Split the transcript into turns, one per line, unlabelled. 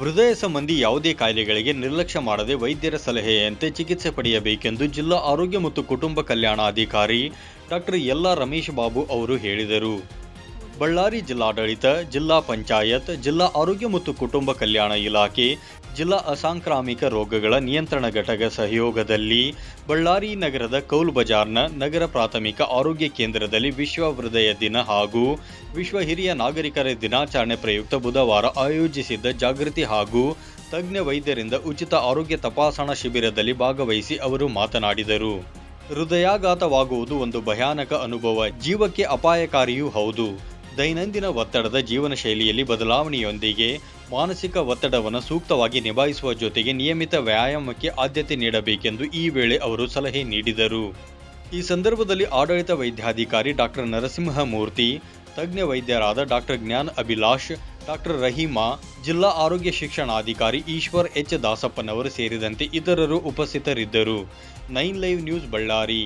ಹೃದಯ ಸಂಬಂಧಿ ಯಾವುದೇ ಕಾಯಿಲೆಗಳಿಗೆ ನಿರ್ಲಕ್ಷ್ಯ ಮಾಡದೆ ವೈದ್ಯರ ಸಲಹೆಯಂತೆ ಚಿಕಿತ್ಸೆ ಪಡೆಯಬೇಕೆಂದು ಜಿಲ್ಲಾ ಆರೋಗ್ಯ ಮತ್ತು ಕುಟುಂಬ ಕಲ್ಯಾಣಾಧಿಕಾರಿ ಡಾಕ್ಟರ್ ಯಲ್ಲಾ ರಮೇಶ್ ಬಾಬು ಅವರು ಹೇಳಿದರು. ಬಳ್ಳಾರಿ ಜಿಲ್ಲಾಡಳಿತ, ಜಿಲ್ಲಾ ಪಂಚಾಯತ್, ಜಿಲ್ಲಾ ಆರೋಗ್ಯ ಮತ್ತು ಕುಟುಂಬ ಕಲ್ಯಾಣ ಇಲಾಖೆ ಜಿಲ್ಲಾ ಅಸಾಂಕ್ರಾಮಿಕ ರೋಗಗಳ ನಿಯಂತ್ರಣ ಘಟಕ ಸಹಯೋಗದಲ್ಲಿ ಬಳ್ಳಾರಿ ನಗರದ ಕೌಲ್ ಬಜಾರ್ನ ನಗರ ಪ್ರಾಥಮಿಕ ಆರೋಗ್ಯ ಕೇಂದ್ರದಲ್ಲಿ ವಿಶ್ವ ಹೃದಯ ದಿನ ಹಾಗೂ ವಿಶ್ವ ಹಿರಿಯ ನಾಗರಿಕರ ದಿನಾಚರಣೆ ಪ್ರಯುಕ್ತ ಬುಧವಾರ ಆಯೋಜಿಸಿದ್ದ ಜಾಗೃತಿ ಹಾಗೂ ತಜ್ಞ ವೈದ್ಯರಿಂದ ಉಚಿತ ಆರೋಗ್ಯ ತಪಾಸಣಾ ಶಿಬಿರದಲ್ಲಿ ಭಾಗವಹಿಸಿ ಅವರು ಮಾತನಾಡಿದರು. ಹೃದಯಾಘಾತವಾಗುವುದು ಒಂದು ಭಯಾನಕ ಅನುಭವ, ಜೀವಕ್ಕೆ ಅಪಾಯಕಾರಿಯೂ ಹೌದು. ದೈನಂದಿನ ಒತ್ತಡದ ಜೀವನ ಶೈಲಿಯಲ್ಲಿ ಬದಲಾವಣೆಯೊಂದಿಗೆ ಮಾನಸಿಕ ಒತ್ತಡವನ್ನು ಸೂಕ್ತವಾಗಿ ನಿಭಾಯಿಸುವ ಜೊತೆಗೆ ನಿಯಮಿತ ವ್ಯಾಯಾಮಕ್ಕೆ ಆದ್ಯತೆ ನೀಡಬೇಕೆಂದು ಈ ವೇಳೆ ಅವರು ಸಲಹೆ ನೀಡಿದರು. ಈ ಸಂದರ್ಭದಲ್ಲಿ ಆಡಳಿತ ವೈದ್ಯಾಧಿಕಾರಿ ಡಾಕ್ಟರ್ ನರಸಿಂಹಮೂರ್ತಿ, ತಜ್ಞ ವೈದ್ಯರಾದ ಡಾಕ್ಟರ್ ಜ್ಞಾನ್ ಅಭಿಲಾಷ್ ಡಾಕ್ಟರ್ ರಹೀಮಾ, ಜಿಲ್ಲಾ ಆರೋಗ್ಯ ಶಿಕ್ಷಣಾಧಿಕಾರಿ ಈಶ್ವರ್ ಎಚ್. ದಾಸಪ್ಪನವರು ಸೇರಿದಂತೆ ಇತರರು ಉಪಸ್ಥಿತರಿದ್ದರು. Nine live news Ballari.